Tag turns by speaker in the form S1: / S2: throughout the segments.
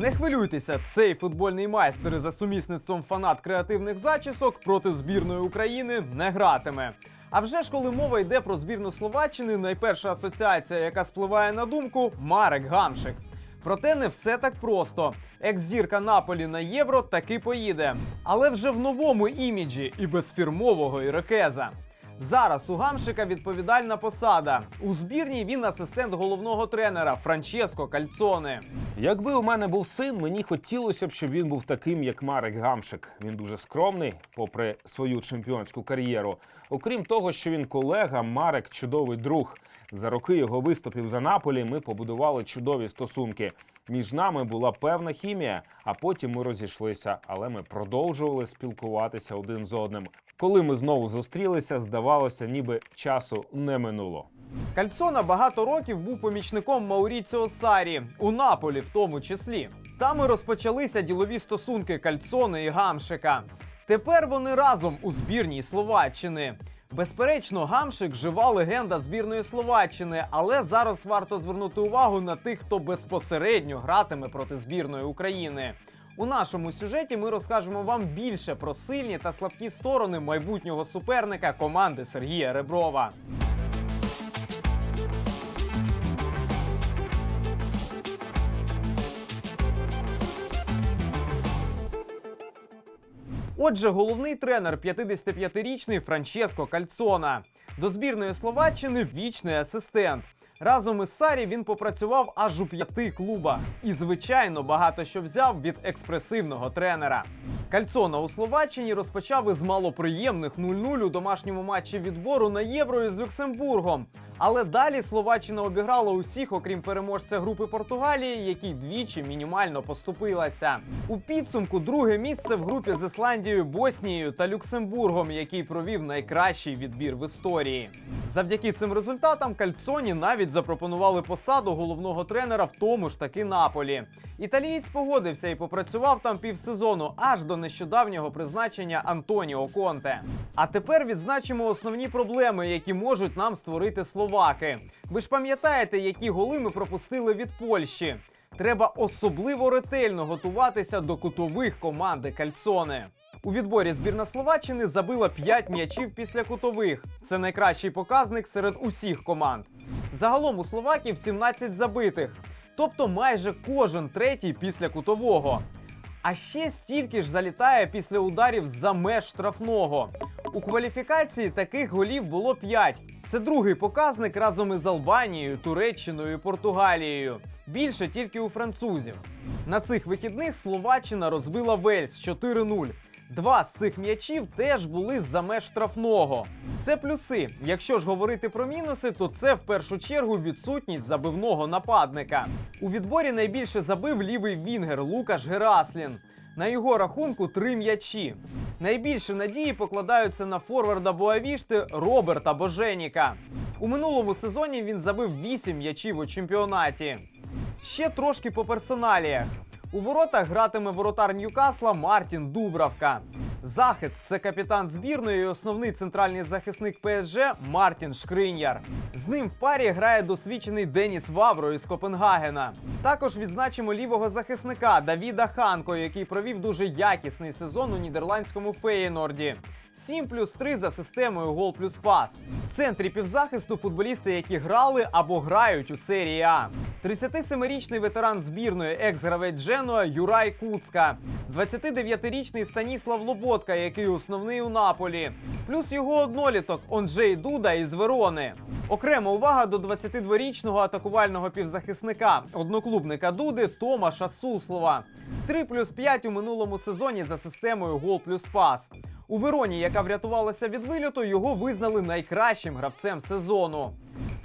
S1: Не хвилюйтеся, цей футбольний майстер за сумісництвом фанат креативних зачісок проти збірної України не гратиме. А вже ж коли мова йде про збірну Словаччини, найперша асоціація, яка спливає на думку, Марек Гамшик. Проте не все так просто. Екс-зірка Наполі на євро таки поїде, але вже в новому іміджі і без фірмового ірокеза. Зараз у Гамшика відповідальна посада. У збірній він асистент головного тренера Франческо Кальцоне.
S2: Якби у мене був син, мені хотілося б, щоб він був таким, як Марек Гамшик. Він дуже скромний, попри свою чемпіонську кар'єру. Окрім того, що він колега, Марек чудовий друг. За роки його виступів за Наполі ми побудували чудові стосунки. Між нами була певна хімія, а потім ми розійшлися, але ми продовжували спілкуватися один з одним. Коли ми знову зустрілися, здавалося, ніби часу не минуло.
S1: Кальцона багато років був помічником Мауріціо Сарі у Наполі, в тому числі. Там і розпочалися ділові стосунки Кальцони і Гамшика. Тепер вони разом у збірній Словаччини. Безперечно, Гамшик жива легенда збірної Словаччини, але зараз варто звернути увагу на тих, хто безпосередньо гратиме проти збірної України. У нашому сюжеті ми розкажемо вам більше про сильні та слабкі сторони майбутнього суперника команди Сергія Реброва. Отже, головний тренер 55-річний Франческо Кальцона. До збірної Словаччини вічний асистент. Разом із Сарі він попрацював аж у п'яти клубах. І, звичайно, багато що взяв від експресивного тренера. Кальцона у Словаччині розпочав із малоприємних 0-0 у домашньому матчі відбору на євро із Люксембургом. Але далі Словаччина обіграла усіх, окрім переможця групи Португалії, який двічі мінімально поступилася. У підсумку друге місце в групі з Ісландією, Боснією та Люксембургом, який провів найкращий відбір в історії. Завдяки цим результатам Кальцоні навіть запропонували посаду головного тренера в тому ж таки Наполі. Італієць погодився і попрацював там півсезону аж до нещодавнього призначення Антоніо Конте. А тепер відзначимо основні проблеми, які можуть нам створити словаки. Ви ж пам'ятаєте, які голи ми пропустили від Польщі. Треба особливо ретельно готуватися до кутових команди Кальцоне. У відборі збірна Словаччини забила 5 м'ячів після кутових. Це найкращий показник серед усіх команд. Загалом у словаків 17 забитих, тобто майже кожен третій після кутового. А ще стільки ж залітає після ударів за меж штрафного. У кваліфікації таких голів було 5. Це другий показник разом із Албанією, Туреччиною і Португалією. Більше тільки у французів. На цих вихідних Словаччина розбила Вельс 4-0. Два з цих м'ячів теж були за меж штрафного. Це плюси. Якщо ж говорити про мінуси, то це в першу чергу відсутність забивного нападника. У відборі найбільше забив лівий вінгер Лукаш Гераслін. На його рахунку три м'ячі. Найбільше надії покладаються на форварда Буавішти Роберта Боженіка. У минулому сезоні він забив 8 м'ячів у чемпіонаті. Ще трошки по персоналіях. У воротах гратиме воротар Ньюкасла Мартін Дубравка. Захист це капітан збірної і основний центральний захисник ПСЖ Мартін Шкриньяр. З ним в парі грає досвідчений Деніс Вавро із Копенгагена. Також відзначимо лівого захисника Давіда Ханко, який провів дуже якісний сезон у нідерландському Феєнорді. 7 плюс 3 за системою гол плюс пас. В центрі півзахисту футболісти, які грали або грають у серії А. 37-річний ветеран збірної екс-гравець Дженуа Юрай Куцка, 29-річний Станіслав Лоботка, який основний у Наполі, плюс його одноліток Онджей Дуда із Верони. Окрема увага до 22-річного атакувального півзахисника, одноклубника Дуди Томаша Суслова. 3 плюс 5 у минулому сезоні за системою гол плюс пас. У Вероні, яка врятувалася від вильоту, його визнали найкращим гравцем сезону.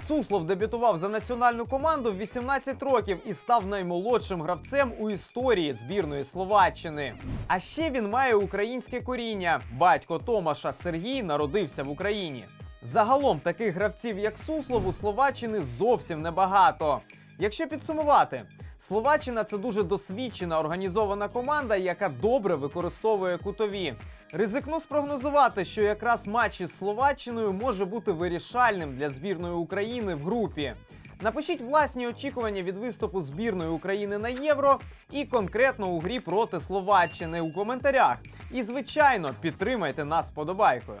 S1: Суслов дебютував за національну команду в 18 років і став наймолодшим гравцем у історії збірної Словаччини. А ще він має українське коріння. Батько Томаша Сергій народився в Україні. Загалом таких гравців, як Суслов, у Словаччини зовсім небагато. Якщо підсумувати, Словаччина це дуже досвідчена організована команда, яка добре використовує кутові. Ризикну спрогнозувати, що якраз матч із Словаччиною може бути вирішальним для збірної України в групі. Напишіть власні очікування від виступу збірної України на євро і конкретно у грі проти Словаччини у коментарях. І звичайно, підтримайте нас подобайкою.